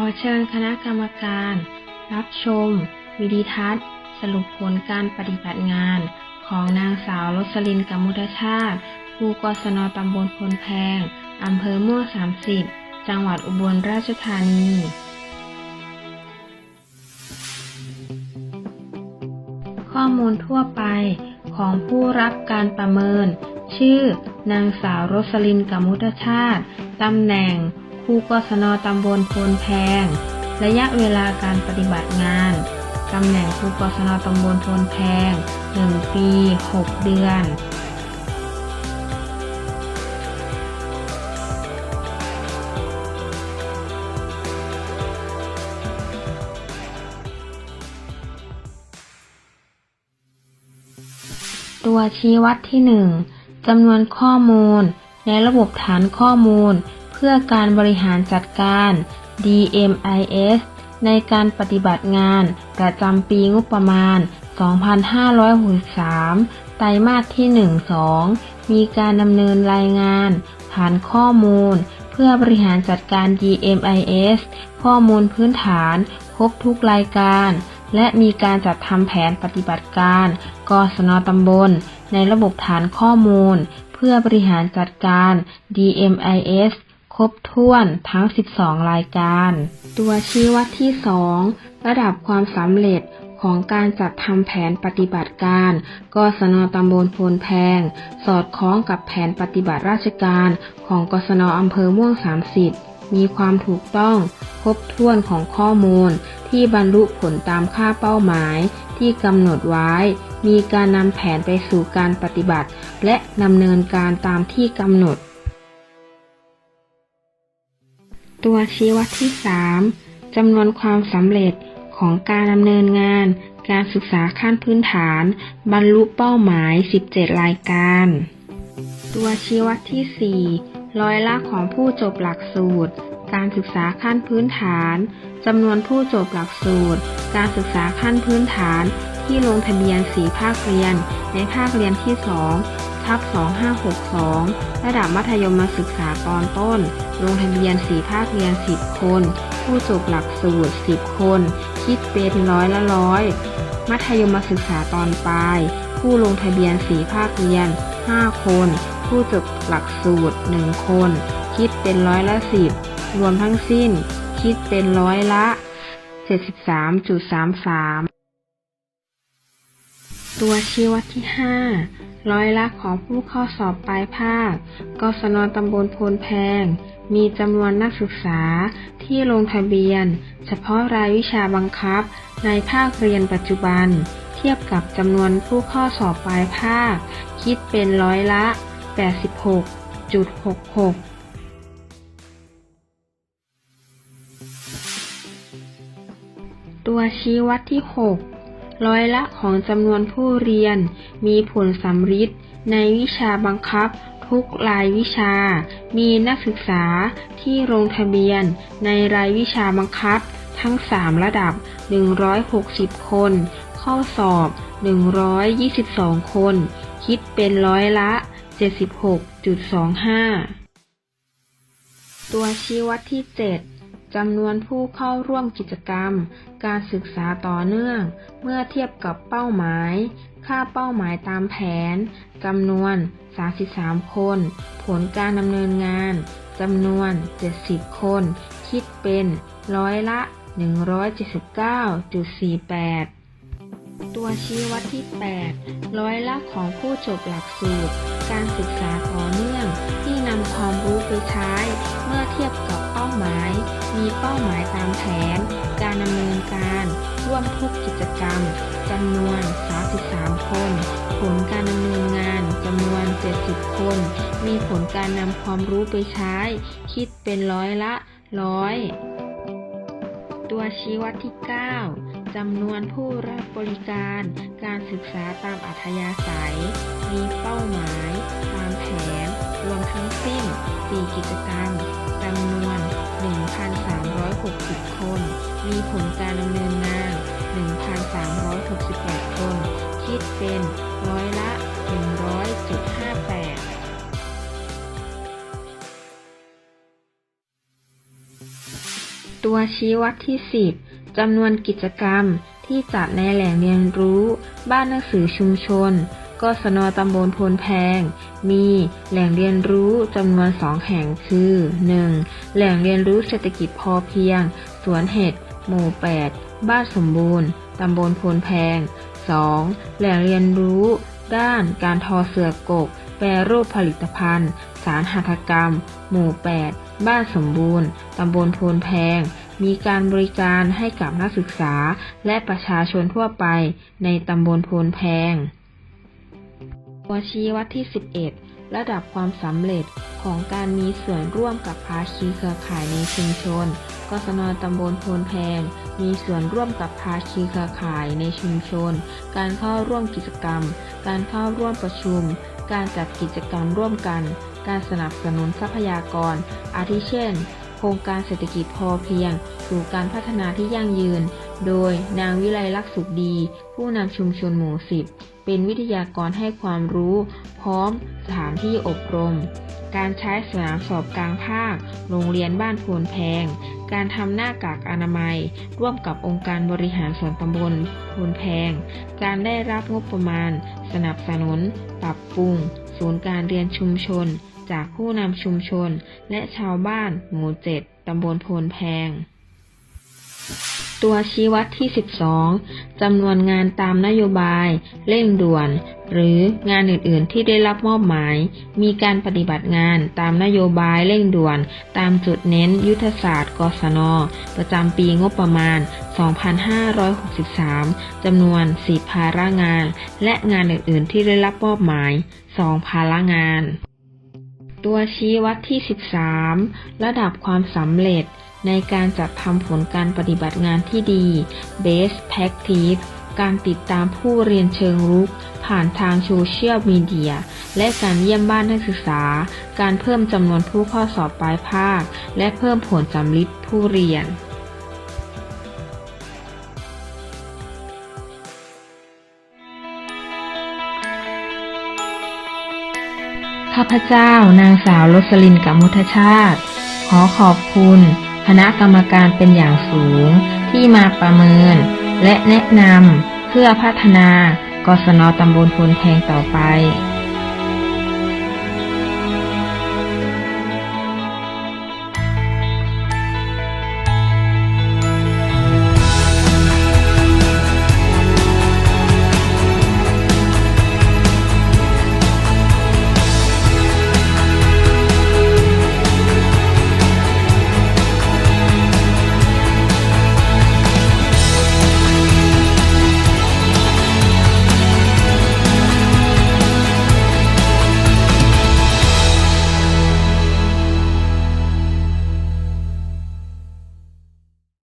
อเชิญคณะกรรมการ รับชม วิดีทัศน์ สรุปผลการปฏิบัติงาน ของนางสาวรสลินกมุทชาติครูกศนตำบลพลแพงอำเภอม่วง30 จังหวัดอุบลราชธานี ข้อมูลทั่วไปของผู้รับการประเมิน ชื่อ นางสาวรสลินกมุทชาติ ตำแหน่ง ครูกศนตำบลโพนแพง ระยะเวลาการปฏิบัติงานตำแหน่งครูกศนตำบลโพนแพง 1 ปี 6 เดือนตัวชี้วัดที่ 1จำนวนข้อมูล ในระบบฐานข้อมูล พื่อการบริหารจัดการ DMIS ในการปฏิบัติงานประจำปีงบประมาณ 2563 ไตรมาสที่ 1-2 มีการดำเนินรายงานฐานข้อมูล เพื่อบริหารจัดการ DMIS ข้อมูลพื้นฐาน ครบทุกรายการ และมีการจัดทำแผนปฏิบัติการกศนตำบล ในระบบฐานข้อมูล เพื่อบริหารจัดการ DMIS ครบถ้วนทั้ง 12 รายการ ตัวชี้วัดที่ 2 ระดับความสำเร็จของการจัดทำแผนปฏิบัติการ กศนตำบลโพนแพง สอดคล้องกับแผนปฏิบัติราชการของกศนอำเภอม่วง 30 มีความถูกต้อง ครบถ้วนของข้อมูล ที่บรรลุผลตามค่าเป้าหมาย ที่กำหนดไว้ มีการนำแผนไปสู่การปฏิบัติ และดำเนินการตามที่กำหนด ตัวชี้วัดที่ 3จำนวนความสำเร็จของการดำเนินงาน การศึกษาขั้นพื้นฐาน บรรลุเป้าหมาย 17 รายการ ตัวชี้วัดที่ 4 ร้อยละของผู้จบหลักสูตร การศึกษาขั้นพื้นฐานจำนวนผู้จบหลักสูตร การศึกษาขั้นพื้นฐานที่ลงทะเบียน 4 ภาคเรียน ในภาคเรียนที่ 2 ทับ2562 ระดับมัธยมศึกษาตอนต้น ลงทะเบียน 4 ภาคเรียน 10 คน ผู้จบหลักสูตร 10 คน คิดเป็นร้อยละร้อย มัธยมศึกษาตอนปลาย ผู้ลงทะเบียน 4 ภาคเรียน 5 คน ผู้จบหลักสูตร 1 คน คิดเป็นร้อยละ 10 รวมทั้งสิ้น คิดเป็นร้อยละ 73.33 ตัวชี้วัดที่ 5 ร้อยละของผู้เข้าสอบปลายภาค กศนตำบลโพนแพง มีจำนวนนักศึกษาที่ลงทะเบียน เฉพาะรายวิชาบังคับ ในภาคเรียนปัจจุบัน เทียบกับจำนวนผู้เข้าสอบปลายภาค คิดเป็นร้อยละ 86.66ตัวชี้วัดที่ 6 ร้อยละของจำนวนผู้เรียน มีผลสำฤทธิ์ในวิชาบังคับทุกรายวิชา มีนักศึกษาที่ลงทะเบียนในรายวิชาบังคับทั้ง 3 ระดับ 160 คนเข้าสอบ 122 คน คิดเป็นร้อยละ 76.25 ตัวชี้วัดที่ 7 จำนวนผู้เข้าร่วมกิจกรรม การศึกษาต่อเนื่อง เมื่อเทียบกับเป้าหมาย ค่าเป้าหมายตามแผน จำนวน 33 คน ผลการดำเนินงาน จำนวน 70 คน คิดเป็นร้อยละ 179.48ตัวชี้วัดที่ 8 ร้อยละของผู้จบหลักสูตร การศึกษาต่อเนื่อง นำความรู้ไปใช้ เมื่อเทียบกับเป้าหมาย มีเป้าหมายตามแผน การดำเนินการ ร่วมทุกกิจกรรมจำนวน 33 คน ผลการดำเนินงานจำนวน 70 คน มีผลการนำความรู้ไปใช้ คิดเป็นร้อยละร้อย ตัวชี้วัดที่ 9จำนวนผู้รับบริการ การศึกษาตามอัธยาศัย มีเป้าหมาย 4 กิจกรรมจำนวน 1,360 คน มีผลการดำเนินงาน 1,368 คน คิดเป็นร้อยละ 100.58ตัวชี้วัดที่ 10 จำนวนกิจกรรมที่จัดในแหล่งเรียนรู้ บ้านหนังสือชุมชน กศนตำบลพลแพง มีแหล่งเรียนรู้จำนวนสองแห่งคือ 1. แหล่งเรียนรู้เศรษฐกิจพอเพียง สวนเห็ด หมู่ 8 บ้านสมบูรณ์ ตำบลพลแพง 2. แหล่งเรียนรู้ ด้านการทอเสือกก แปรรูปผลิตภัณฑ์ สารหัตถกรรม หมู่ 8 บ้านสมบูรณ์ ตำบลโพนแพงมีการบริการให้กับนักศึกษาและประชาชนทั่วไปในตำบลโพนแพง ตัวชี้วัดที่ 11 ระดับความสำเร็จของการมีส่วนร่วมกับภาคีเครือข่ายในชุมชน กศนตำบลโพนแพง มีส่วนร่วมกับภาคีเครือข่ายในชุมชน การเข้าร่วมกิจกรรม การเข้าร่วมประชุม การจัดกิจกรรมร่วมกัน การสนับสนุนทรัพยากร อาทิเช่น โครงการเศรษฐกิจพอเพียงสู่การพัฒนาที่ยั่งยืน โดยนางวิไลลักษณ์สุขดี ผู้นำชุมชนหมู่สิบ เป็นวิทยากรให้ความรู้ พร้อมสถานที่อบรม การใช้สนามสอบกลางภาค โรงเรียนบ้านโพนแพง การทำหน้ากากอนามัย ร่วมกับองค์การบริหารส่วนตำบลโพนแพง การได้รับงบประมาณ สนับสนุน ปรับปรุง ศูนย์การเรียนชุมชน จากผู้นำชุมชน และชาวบ้าน หมู่เจ็ดตำบลโพนแพง ตัวชี้วัดที่ 12จำนวนงานตามนโยบาย เร่งด่วน หรืองานอื่น ๆ ที่ได้รับมอบหมาย มีการปฏิบัติงานตามนโยบายเร่งด่วน ตามจุดเน้นยุทธศาสตร์ กศน ประจำปีงบประมาณ 2563 จำนวน4ภาระงาน และงานอื่น ๆ ที่ได้รับมอบหมาย 2 ภาระงาน ตัวชี้วัดที่ 13 ระดับความสำเร็จ ในการจัดทำผลการปฏิบัติงานที่ดี Best Practice การติดตามผู้เรียนเชิงรุก ผ่านทางโซเชียลมีเดีย และการเยี่ยมบ้านนักศึกษา การเพิ่มจำนวนผู้เข้าสอบปลายภาค และเพิ่มผลสำลิดผู้เรียนข้าพเจ้านางสาวรสลินกัมมุทชาติ ขอขอบคุณ คณะกรรมการเป็นอย่างสูงที่มาประเมิน และแนะนำเพื่อพัฒนากศนตำบลพลแพงต่อไป